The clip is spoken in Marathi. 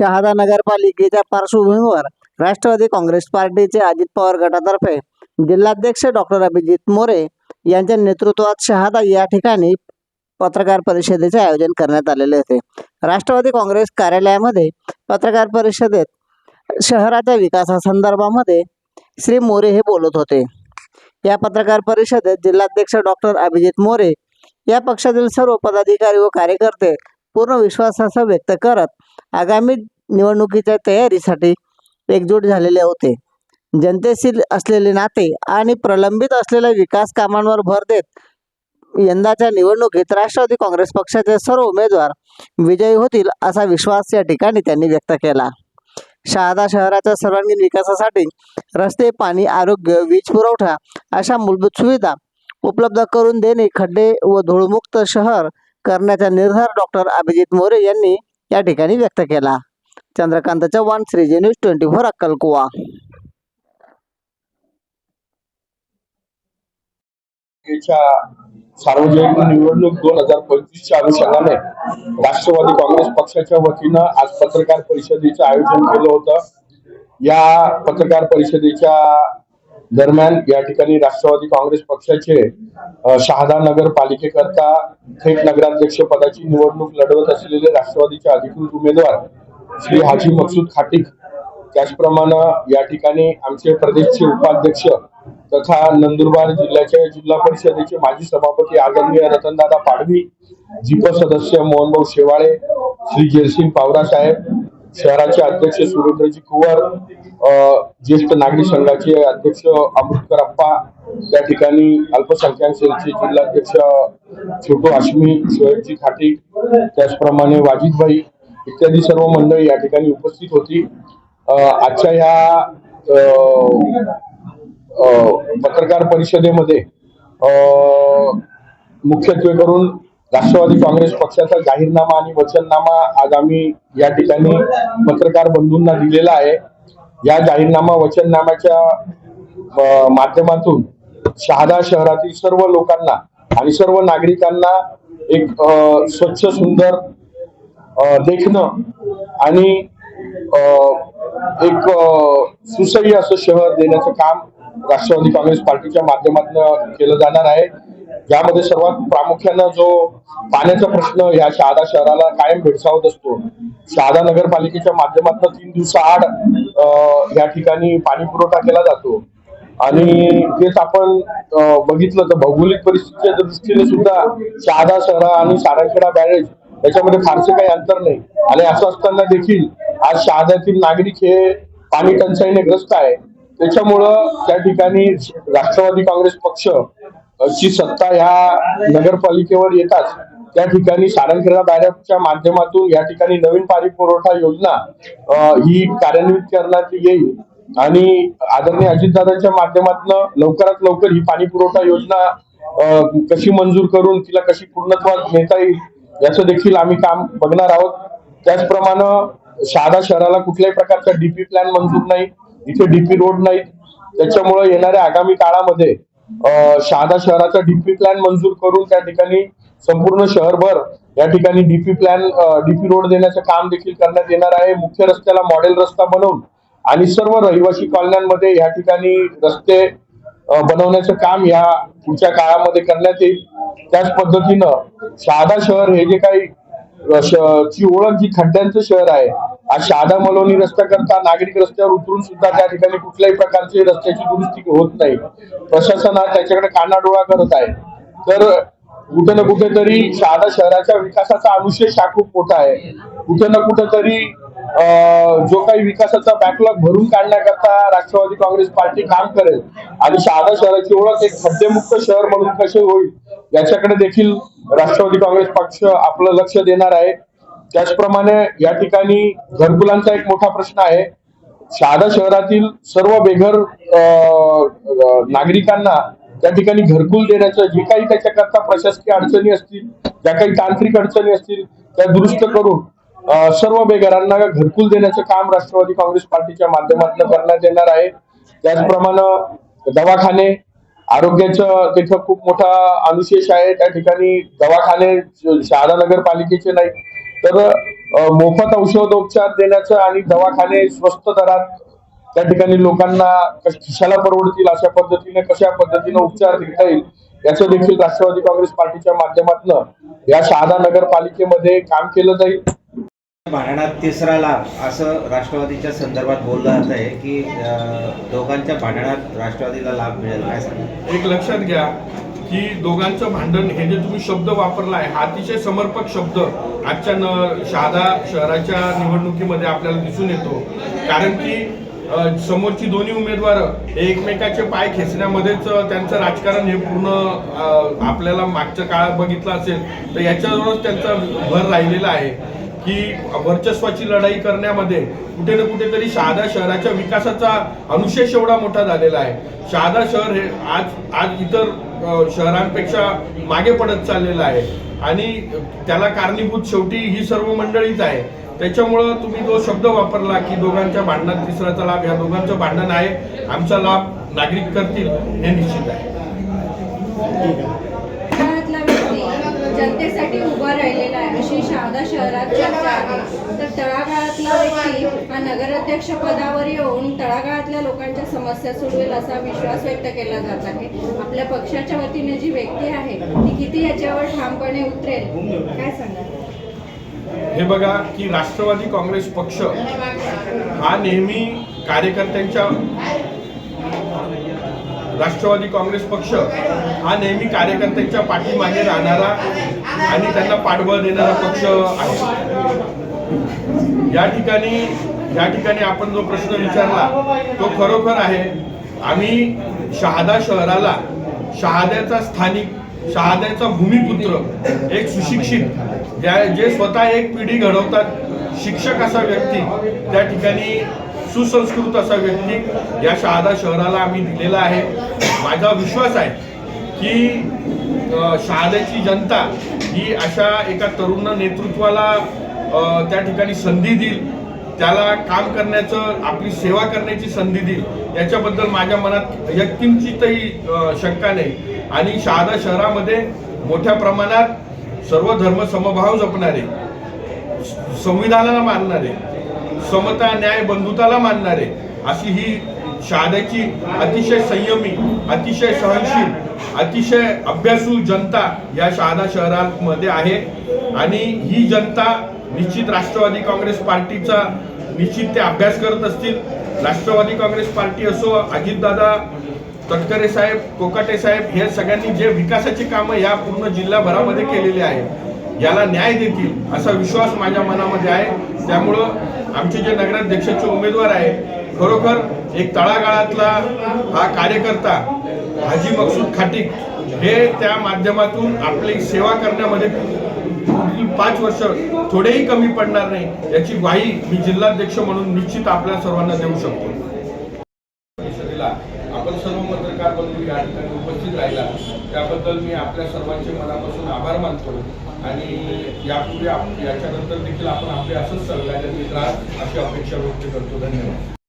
शहादा नगरपालिकेच्या पार्श्वभूमीवर राष्ट्रवादी काँग्रेस पार्टीचे अजित पवार गटातर्फे जिल्हाध्यक्ष डॉक्टर अभिजित मोरे यांच्या नेतृत्वात शहादा या ठिकाणी पत्रकार परिषदेचे आयोजन करण्यात आलेले होते. राष्ट्रवादी काँग्रेस कार्यालयामध्ये पत्रकार परिषदेत शहराच्या विकासासंदर्भामध्ये श्री मोरे हे बोलत होते. या पत्रकार परिषदेत जिल्हाध्यक्ष डॉक्टर अभिजित मोरे या पक्षातील सर्व पदाधिकारी व कार्यकर्ते पूर्ण विश्वासाचा व्यक्त करत आगामी निवडणुकीच्या तयारीसाठी एकजूट झालेले होते. जनतेशी असलेले नाते आणि प्रलंबित असलेल्या विकास कामांवर भर देत यंदाच्या निवडणुकीत राष्ट्रवादी काँग्रेस पक्षाचे सर्व उमेदवार विजयी होतील असा विश्वास या ठिकाणी त्यांनी व्यक्त केला. शहादा शहराच्या सर्वांगीण विकासासाठी रस्ते पाणी आरोग्य वीज पुरवठा अशा मूलभूत सुविधा उपलब्ध करून देणे खड्डे व धूळमुक्त शहर करण्याचा निर्धार डॉक्टर अभिजित मोरे यांनी या ठिकाणी व्यक्त केला. Chandrakant Chavan Shriji news twenty four अक्कलकुवा सार्वजनिक निवडणूक दोन हजार पंचवीसच्या अनुषंगाने राष्ट्रवादी काँग्रेस पक्षाच्या वतीनं आज पत्रकार परिषदेचं आयोजन केलं होतं. या पत्रकार परिषदेच्या दरम्यान या ठिकाणी राष्ट्रवादी काँग्रेस पक्षाचे अ, शहादा नगरपालिकेकरता थेट नगराध्यक्ष पदाची निवडणूक लढवत असलेले राष्ट्रवादीचे अधिकृत उमेदवार श्री हाजी मकसूद खाटिक. त्याचप्रमाणे या ठिकाणी आमचे प्रदेशचे उपाध्यक्ष तथा नंदुरबार जिल्ह्याच्या जिल्हा परिषदेचे माजी सभापती आदरणीय रतनदादा पाडवी जिप सदस्य मोहनभाऊ शेवाळे श्री जयसिंग पावरा साहेब शहराचे अध्यक्ष सुरेंद्रजी कुवर ज्येष्ठ नागरिक संघाचे अध्यक्ष अमृतकर अप्पा त्या ठिकाणी अल्पसंख्याक सेलचे जिल्हाध्यक्ष छोटू आश्मी सोहेबजी खाटी त्याचप्रमाणे वाजिदभाई इत्यादी सर्व मंडळी या ठिकाणी उपस्थित होती. आजच्या या पत्रकार परिषदेमध्ये मुख्यत्वे करून राष्ट्रवादी काँग्रेस पक्षाचा जाहीरनामा आणि वचननामा आज आम्ही या ठिकाणी पत्रकार बंधूंना दिलेला आहे. या जाहीरनामा वचननाम्याच्या माध्यमातून शहादा शहरातील सर्व लोकांना आणि सर्व नागरिकांना एक स्वच्छ सुंदर देखणं आणि एक सुसह्य असं शहर देण्याचं काम राष्ट्रवादी काँग्रेस पार्टीच्या माध्यमातून केलं जाणार आहे. यामध्ये सर्वात प्रामुख्यानं जो पाण्याचा प्रश्न या शहादा शहराला कायम भेडसावत असतो. शहादा नगरपालिकेच्या माध्यमातून तीन दिवसाआड या ठिकाणी पाणी पुरवठा केला जातो. आणि तेच आपण बघितलं तर भौगोलिक परिस्थितीच्या दृष्टीने सुद्धा शहादा शहरा आणि सारंगखेडा बॅरेज याच्यामध्ये फारसे काही अंतर नाही. आणि असं असताना देखील आज शहाद्यातील नागरिक हे पाणी टंचाईने ग्रस्त आहे. त्याच्यामुळं त्या ठिकाणी राष्ट्रवादी काँग्रेस पक्ष ची सत्ता ह्या नगरपालिकेवर येताच त्या ठिकाणी सारंगखेडा बॅरेजच्या माध्यमातून या ठिकाणी नवीन पाणी पुरवठा योजना ही कार्यान्वित करण्यात येईल. आणि आदरणीय अजितदादांच्या माध्यमातून लवकरात लवकर ही पाणी पुरवठा योजना कशी मंजूर करून तिला कशी पूर्णत्वात नेता येईल याचं देखील आम्ही काम बघणार आहोत. त्याचप्रमाणे शहादा शहराला कुठल्याही प्रकारचा डीपी प्लॅन मंजूर नाही इथे डीपी रोड नाहीत. त्याच्यामुळे येणाऱ्या आगामी काळामध्ये शहादा शहराचा डीपी प्लॅन मंजूर करून त्या ठिकाणी संपूर्ण शहरभर या ठिकाणी डीपी प्लॅन डीपी रोड देण्याचं काम देखील करण्यात येणार आहे. मुख्य रस्त्याला मॉडेल रस्ता बनवून आणि सर्व रहिवासी कॉलन्यांमध्ये या ठिकाणी रस्ते बनवण्याचं काम या पुढच्या काळामध्ये करण्यात येईल. त्याच पद्धतीनं शहादा शहर हे जे काही श- ची ओळख जी खड्ड्यांचं शहर आहे आज शहादा मलोनी रस्ता करता नागरिक रस्त्यावर उतरून सुद्धा त्या ठिकाणी कुठल्याही प्रकारची रस्त्याची दुरुस्ती होत नाही. प्रशासन हा त्याच्याकडे कानाडोळा करत आहे. तर कुठे ना कुठेतरी शहादा शहराच्या विकासाचा अनुशेष हा खूप मोठा आहे. कुठे ना कुठेतरी जो काही विकासाचा बॅकलॉग भरून काढण्याकरता राष्ट्रवादी काँग्रेस पार्टी काम करेल. आणि शहादा शहराची ओळख एक खड्डेमुक्त शहर म्हणून कसे होईल? याच्याकडे देखील राष्ट्रवादी काँग्रेस पक्ष आपलं लक्ष देणार आहे. त्याचप्रमाणे या ठिकाणी घरकुलांचा एक मोठा प्रश्न आहे. शहादा शहरातील सर्व बेघर नागरिकांना त्या ठिकाणी घरकुल देण्याचं जे काही त्याच्याकरता प्रशासकीय अडचणी असतील ज्या काही तांत्रिक अडचणी असतील त्या दुरुस्त करून सर्व बेघरांना घरकुल देण्याचं काम राष्ट्रवादी काँग्रेस पार्टीच्या माध्यमातून करण्यात येणार आहे. त्याचप्रमाणे दवाखाने आरोग्याचं तिथं खूप मोठा अनुशेष आहे. त्या ठिकाणी दवाखाने शहादा नगरपालिकेचे नाही. तर मोफत औषधोपचार देण्याचं आणि दवाखाने स्वस्त दरात त्या ठिकाणी लोकांना कश- खिशाला परवडतील अशा पद्धतीने कशा पद्धतीने उपचार घेता येईल याचं देखील राष्ट्रवादी काँग्रेस पार्टीच्या माध्यमातून या शहादा नगरपालिकेमध्ये काम केलं जाईल. भांडणात तिसरा लाभ असं राष्ट्रवादीच्या संदर्भात बोललं जात आहे की दोघांच्या भांडणात राष्ट्रवादीला लाभ मिळेल. काय सांगा एक लक्षात घ्या की दोघांचं भांडण हे जे तुम्ही शब्द वापरलाय हा अतिशय समर्पक शब्द आजच्या न शहादा शहराच्या निवडणुकीमध्ये आपल्याला दिसून येतो. कारण की समोरची दोन्ही उमेदवार एकमेकाचे पाय खेचण्यामध्येच त्यांचं राजकारण हे पूर्ण आपल्याला मागच्या काळात बघितलं असेल तर याच्यावरच त्यांचा भर राहिलेला आहे. की वर्चस्वाची लढाई करण्यामध्ये कुठे ना कुठेतरी शहादा शहराच्या विकासाचा अनुशेष एवढा मोठा झालेला आहे. शहादा शहर हे आज आज इतर शहरांपेक्षा मागे पडत चाललेलं आहे. आणि त्याला कारणीभूत शेवटी ही सर्व मंडळीच आहे. त्याच्यामुळं तुम्ही जो शब्द वापरला की दोघांच्या भांडणात तिसऱ्याचा लाभ या दोघांचं भांडण आहे आमचा लाभ नागरिक करतील हे निश्चित आहे शहरातला व्यक्ती जनतेसाठी उभा राहिलेला आहे अशी शहादा शहरात चर्चा आहे तर तळागाळातला व्यक्ती हा नगराध्यक्ष पदावर येऊन तळागाळातल्या लोकांच्या समस्या सोडवेल असा विश्वास व्यक्त केला जात आहे. आपल्या पक्षाच्या वतीने जी व्यक्ती आहे ती किती याच्यावर ठामपणे उतरेल काय सांगा हे बघा की राष्ट्रवादी काँग्रेस पक्ष हा नेहमी कार्यकर्त्यांच्या राष्ट्रवादी काँग्रेस पक्ष हा नेहमी कार्यकर्त्यांच्या पाठीमागे राहणारा आणि त्यांना पाठबळ देणारा पक्ष आहे. या ठिकाणी या ठिकाणी आपण जो प्रश्न विचारला तो खरोखर आहे. आम्ही शहादा शहराला शहाद्याचा स्थानिक शहाद्याचा भूमिपुत्र एक सुशिक्षित ज्या जे स्वतः एक पिढी घडवतात शिक्षक असा व्यक्ती त्या ठिकाणी सुसंस्कृत असा व्यक्ती या शहादा शहराला आम्ही दिलेला आहे. माझा विश्वास आहे की शहाद्याची जनता ही अशा एका तरुण नेतृत्वाला त्या ठिकाणी संधी देईल. त्याला काम करण्याचं आपली सेवा करण्याची संधी देईल. याच्याबद्दल माझ्या मनात यत्किंचितही अ, शंका नाही. आणि शहादा शहरामध्ये मोठ्या प्रमाणात सर्व धर्म समभाव जपणारे संविधानाला मानणारे समता न्याय बंधुताला मानणारे अशी ही शहाद्याची अतिशय संयमी अतिशय सहनशील अतिशय अभ्यासू जनता या शहादा शहरामध्ये आहे. आणि ही जनता निश्चित राष्ट्रवादी काँग्रेस पार्टीचा निश्चित ते अभ्यास करत असतील. राष्ट्रवादी काँग्रेस पार्टी असो अजितदादा तटकरे साहेब कोकाटे साहेब हे सगळ्यांनी जे विकासाची कामं या पूर्ण जिल्हाभरामध्ये केलेली आहे याला न्याय देतील असा विश्वास माझ्या मनामध्ये आहे. त्यामुळं आमचे जे नगराध्यक्षाचे उमेदवार आहे खरोखर एक तळागाळातला हा कार्यकर्ता हाजी मकसूद खाटीक हे त्या माध्यमातून आपली सेवा करण्यामध्ये पुढील पाच वर्ष थोडेही कमी पडणार नाही याची ग्वाही मी जिल्हाध्यक्ष म्हणून निश्चित आपल्या सर्वांना देऊ शकतो. आपण सर्व पत्रकार बंधू या ठिकाणी उपस्थित राहिला. त्याबद्दल मी आपल्या सर्वांचे मनापासून आभार मानतो आणि यापूर्वी याच्यानंतर देखील आपण आपले असंच सल्ला देत अशी अपेक्षा व्यक्त करतो. धन्यवाद.